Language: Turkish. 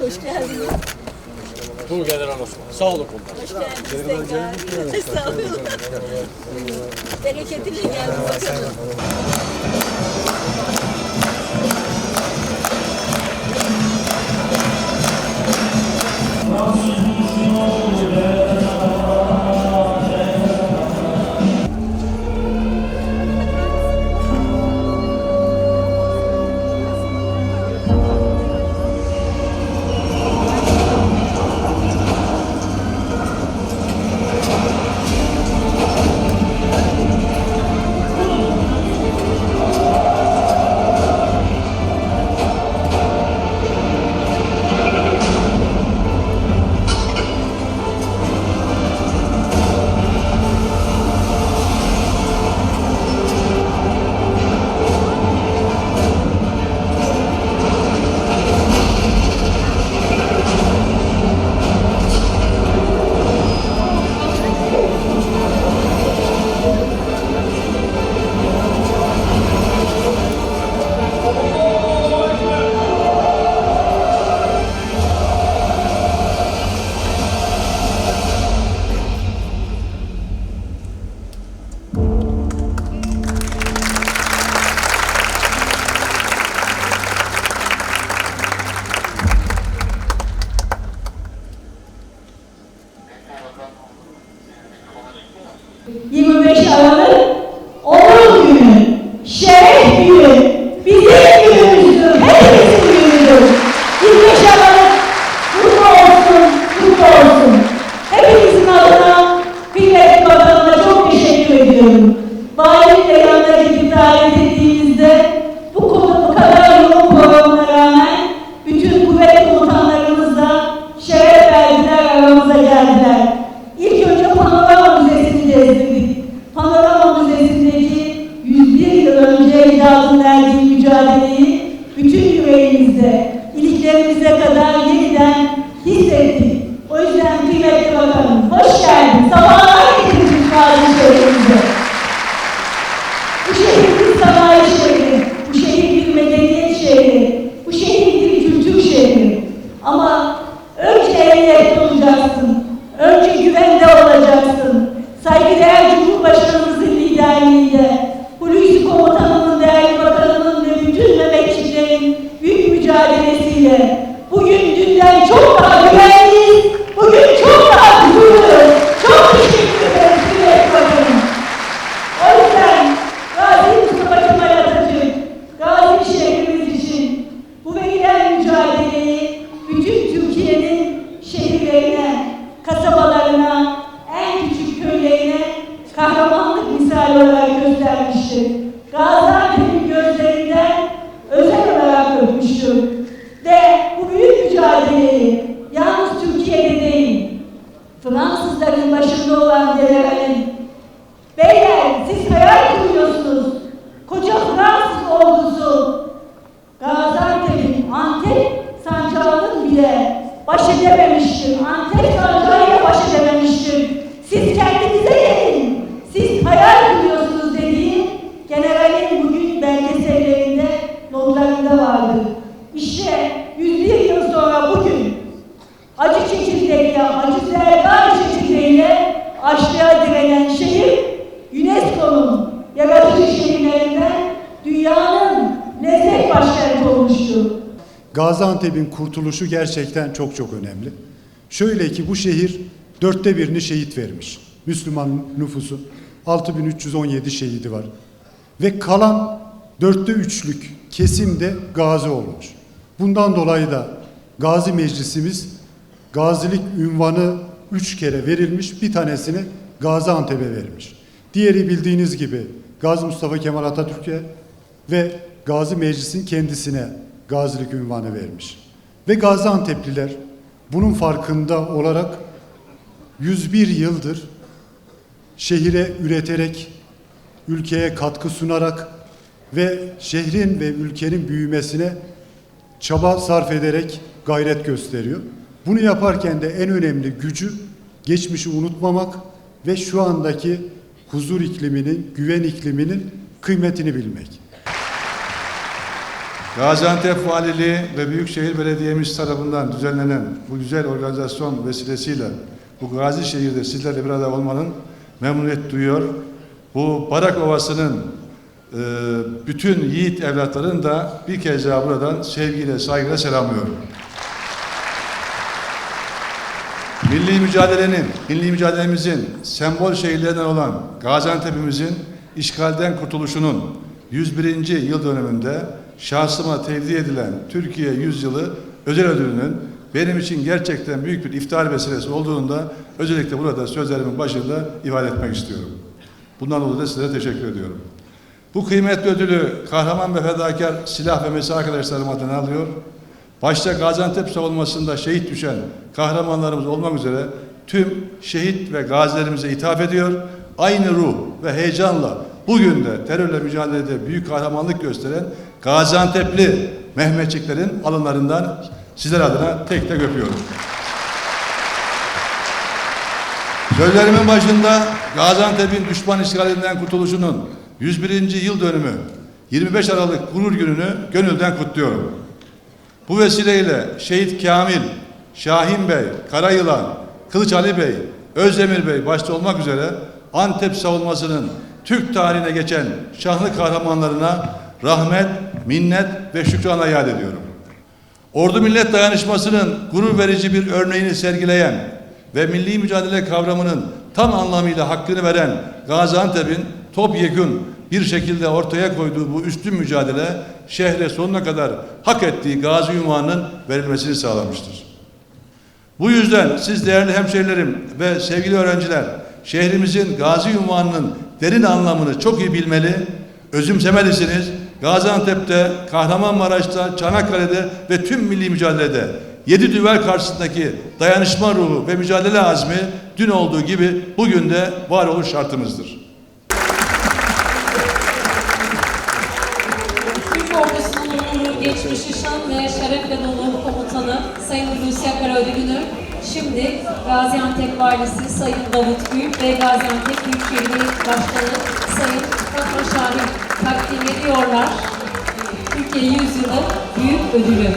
Hoş geldiniz. Buyur General Osman. Sağ olun komutanım. Hoş geldiniz tekrar. Sağ olun. Bereketiyle geldim ಈಗ önce icadın verdiği mücadeleyi bütün yüreğimizde, iliklerimize kadar yeniden hissettik. O yüzden kıymetli bakanım, hoş geldin. Sabahlar getirdiniz Gazi kahramanlık misali olarak Gaziantep'in kurtuluşu gerçekten çok çok önemli. Şöyle ki bu şehir dörtte birini şehit vermiş. Müslüman nüfusu 6317 şehidi var. Ve kalan dörtte üçlük kesimde gazi olmuş. Bundan dolayı da Gazi Meclisimiz gazilik ünvanı üç kere verilmiş, bir tanesini Gaziantep'e vermiş. Diğeri bildiğiniz gibi Gazi Mustafa Kemal Atatürk'e ve Gazi Meclis'in kendisine gazilik ünvanı vermiş. Ve Gaziantep'liler bunun farkında olarak 101 yıldır şehire üreterek, ülkeye katkı sunarak ve şehrin ve ülkenin büyümesine çaba sarf ederek gayret gösteriyor. Bunu yaparken de en önemli gücü geçmişi unutmamak ve şu andaki huzur ikliminin, güven ikliminin kıymetini bilmek. Gaziantep Valiliği ve Büyükşehir Belediyemiz tarafından düzenlenen bu güzel organizasyon vesilesiyle bu gazi şehirde sizlerle bir arada olmanın memnuniyet duyuyor. Bu Barak Ovası'nın e, bütün yiğit evlatlarını da bir kez daha buradan sevgiyle, saygıyla selamlıyorum. Milli mücadelenin, milli mücadelemizin sembol şehirlerinden olan Gaziantep'imizin işgalden kurtuluşunun 101. yıl dönümünde şahsıma tevdi edilen Türkiye Yüzyılı özel ödülünün benim için gerçekten büyük bir iftihar vesilesi olduğunu da özellikle burada sözlerimin başında ifade etmek istiyorum. Bundan dolayı da sizlere teşekkür ediyorum. Bu kıymetli ödülü kahraman ve fedakar silah ve mesai arkadaşlarım adına alıyor. Başta Gaziantep savunmasında şehit düşen kahramanlarımız olmak üzere tüm şehit ve gazilerimize ithaf ediyor. Aynı ruh ve heyecanla bugün de terörle mücadelede büyük kahramanlık gösteren Gaziantep'li Mehmetçiklerin alınlarından sizler adına tek tek öpüyorum. Sözlerimin başında Gaziantep'in düşman işgalinden kurtuluşunun 101. yıl dönümü 25 Aralık gurur gününü gönülden kutluyorum. Bu vesileyle Şehit Kamil, Şahin Bey, Karayılan, Kılıç Ali Bey, Özdemir Bey başta olmak üzere Antep savunmasının Türk tarihine geçen şahlı kahramanlarına rahmet, minnet ve şükranla yad ediyorum. Ordu millet dayanışmasının gurur verici bir örneğini sergileyen ve milli mücadele kavramının tam anlamıyla hakkını veren Gaziantep'in topyekun bir şekilde ortaya koyduğu bu üstün mücadele şehre sonuna kadar hak ettiği gazi ünvanının verilmesini sağlamıştır. Bu yüzden siz değerli hemşehrilerim ve sevgili öğrenciler şehrimizin gazi ünvanının derin anlamını çok iyi bilmeli, özümsemelisiniz. Gaziantep'te, Kahramanmaraş'ta, Çanakkale'de ve tüm milli mücadelede yedi düvel karşısındaki dayanışma ruhu ve mücadele azmi dün olduğu gibi bugün de var oluş şartımızdır. Türk ordusunun onurlu geçmişi şan ve şerefle dolu komutanı Sayın Hulusi Akar ödülünü şimdi Gaziantep Valisi Sayın Davut Büyük ve Gaziantep Büyükşehir Başkanı Sayın Fatma Şahin takdim ediyorlar. Türkiye Yüzyılı Büyük Ödülü.